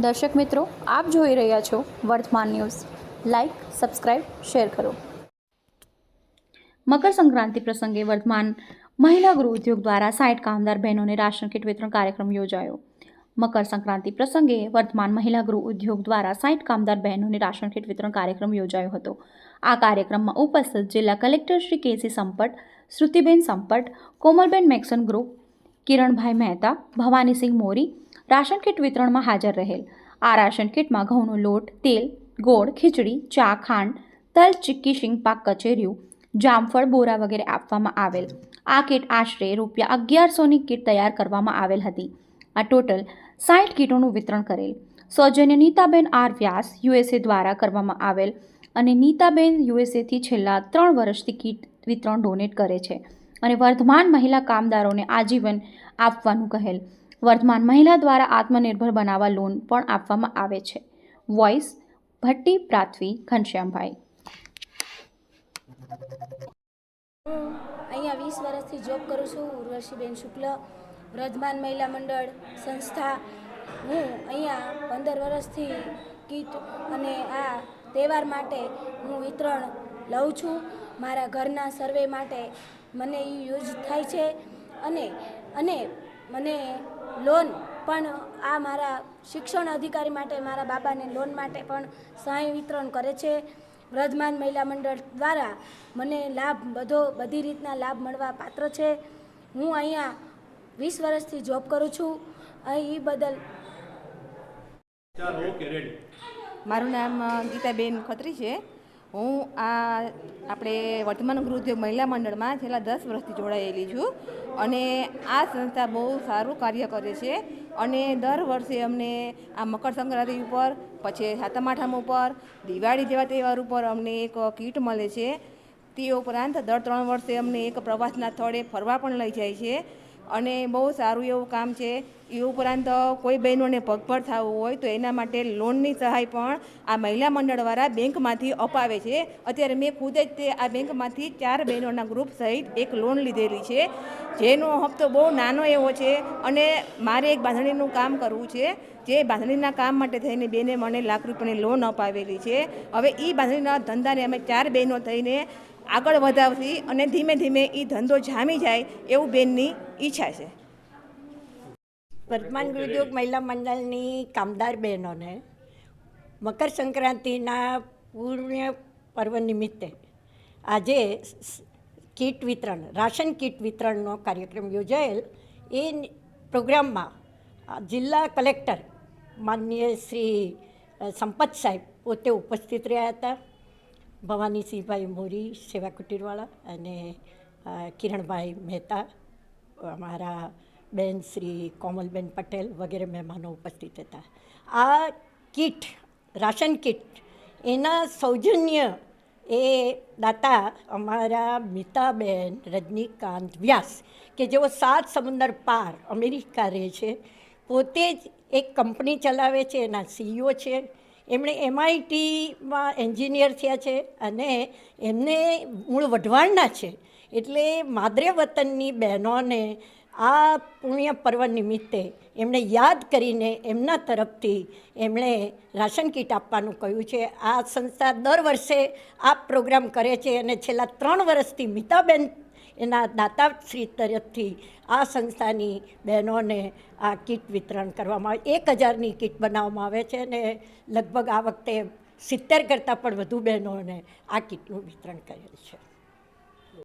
દર્શક મિત્રો, આપ જોઈ રહ્યા છો વર્તમાન ન્યૂઝ. લાઈક સબસ્ક્રાઇબ શેર કરો. મકર સંક્રાંતિ પ્રસંગે વર્તમાન મહિલા ગૃહ ઉદ્યોગ દ્વારા સાઠ કામદાર બહેનોને રાશન કીટ વિતરણ કાર્યક્રમ યોજાયો. મકર સંક્રાંતિ પ્રસંગે વર્તમાન મહિલા ગૃહ ઉદ્યોગ દ્વારા સાઠ કામદાર બહેનોને રાશન કીટ વિતરણ કાર્યક્રમ યોજાયો હતો. આ કાર્યક્રમમાં ઉપસ્થિત જિલ્લા collector Shri K C Sampat, Shrutiben Sampat, Komalben Maxon group, Kiranbhai Mehta, Bhavanisinh Mori ration kit વિતરણમાં હાજર રહેલ. આ રાશન કીટમાં ઘઉંનો લોટ, તેલ, ગોળ, ખીચડી, ચા, ખાંડ, તલ, ચીક્કી, શિંગપાક કચેરીઓ જામફળ, બોરા વગેરે આપવામાં આવેલ. આ કીટ આશરે રૂપિયા અગિયારસોની કીટ તૈયાર કરવામાં આવેલ હતી. આ ટોટલ સાઠ કીટોનું વિતરણ કરેલ. સૌજન્ય નીતાબેન આર વ્યાસ યુએસએ દ્વારા કરવામાં આવેલ અને નીતાબેન યુએસએથી છેલ્લા ત્રણ વર્ષથી કીટ વિતરણ ડોનેટ કરે છે અને વર્ધમાન મહિલા કામદારોને આજીવન આપવાનું કહેલ. વર્ધમાન મહિલા દ્વારા આત્મનિર્ભર બનાવવા લોન પણ આપવામાં આવે છે. વોઇસ ભટ્ટી, પ્રાથવી, ઘનશ્યામભાઈ. હું અહીંયા વીસ વર્ષથી જોબ કરું છું. ઉર્વશીબેન શુક્લ, વર્ધમાન મહિલા મંડળ, સંસ્થા. હું અહીંયા પંદર વર્ષથી કીટ અને આ તહેવાર માટે હું વિતરણ લઉં છું. મારા ઘરના સર્વે માટે મને એ યુઝ થાય છે. અને અને મને લોન પણ આ મારા શિક્ષણ અધિકારી માટે મારા બાબાને લોન માટે પણ સહાય વિતરણ કરે છે. વ્રજમાન મહિલા મંડળ દ્વારા મને લાભ બધો બધી રીતના લાભ મળવા પાત્ર છે. હું અહીંયા વીસ વર્ષથી જોબ કરું છું. અહીં એ બદલ મારું નામ ગીતાબેન ખત્રી છે. હું આ આપણે વર્તમાન ગૃહ મહિલા મંડળમાં છેલ્લા દસ વર્ષથી જોડાયેલી છું અને આ સંસ્થા બહુ સારું કાર્ય કરે છે અને દર વર્ષે અમને આ મકર સંક્રાંતિ ઉપર, પછી સાતમ આઠમ ઉપર, દિવાળી જેવા તહેવાર ઉપર અમને એક કીટ મળે છે. તે ઉપરાંત દર ત્રણ વર્ષે અમને એક પ્રવાસના સ્થળે ફરવા પણ લઈ જાય છે. અને બહુ સારું એવું કામ છે. એ ઉપરાંત કોઈ બહેનોને પગભર થવું હોય તો એના માટે લોનની સહાય પણ આ મહિલા મંડળવાળા બેંકમાંથી અપાવે છે. અત્યારે મેં ખુદ જ તે આ બેંકમાંથી ચાર બહેનોના ગ્રુપ સહિત એક લોન લીધેલી છે. જેનો હપ્તો બહુ નાનો એવો છે અને મારે એક બાંધણીનું કામ કરવું છે. જે બાંધણીના કામ માટે થઈને બેને મને લાખ રૂપિયાની લોન અપાવેલી છે. હવે એ બાંધણીના ધંધાને અમે ચાર બહેનો થઈને આગળ વધાવતી અને ધીમે ધીમે એ ધંધો જામી જાય એવું બેનની ઈચ્છા છે. વર્તમાન ઉદ્યોગ મહિલા મંડળની કામદાર બહેનોને મકર સંક્રાંતિના પૂર્ણ પર્વ નિમિત્તે આજે કીટ વિતરણ રાશન કીટ વિતરણનો કાર્યક્રમ યોજાયેલ. એ પ્રોગ્રામમાં જિલ્લા કલેક્ટર માનનીય શ્રી સંપત સાહેબ પોતે ઉપસ્થિત રહ્યા હતા. ભવાનીસિંહભાઈ મોરી, સેવા કુટીરવાળા અને કિરણભાઈ મહેતા, અમારા બેન શ્રી કોમલબેન પટેલ વગેરે મહેમાનો ઉપસ્થિત હતા. આ કીટ, રાશન કીટ, એના સૌજન્ય એ દાતા અમારા મિતાબેન, રજનીકાંત વ્યાસ, કે જેઓ સાત સમુદર પાર અમેરિકા રહે છે, પોતે જ એક કંપની ચલાવે છે, એના સીઈઓ છે એમણે એમઆઈટીમાં એન્જિનિયર થયા છે અને એમને મૂળ વઢવાણના છે. એટલે માદરે વતનની બહેનોને આ પુણ્ય પર્વ નિમિત્તે એમણે યાદ કરીને એમના તરફથી એમણે રાશન કીટ આપવાનું કહ્યું છે. આ સંસ્થા દર વર્ષે આ પ્રોગ્રામ કરે છે અને છેલ્લા ત્રણ વર્ષથી મિતાબેન એના દાતાશ્રી તરફથી આ સંસ્થાની બહેનોને આ કીટ વિતરણ કરવામાં આવે. એક હજારની કીટ બનાવવામાં આવે છે અને લગભગ આ વખતે સિત્તેર કરતાં પણ વધુ બહેનોને આ કીટનું વિતરણ કરેલ છે.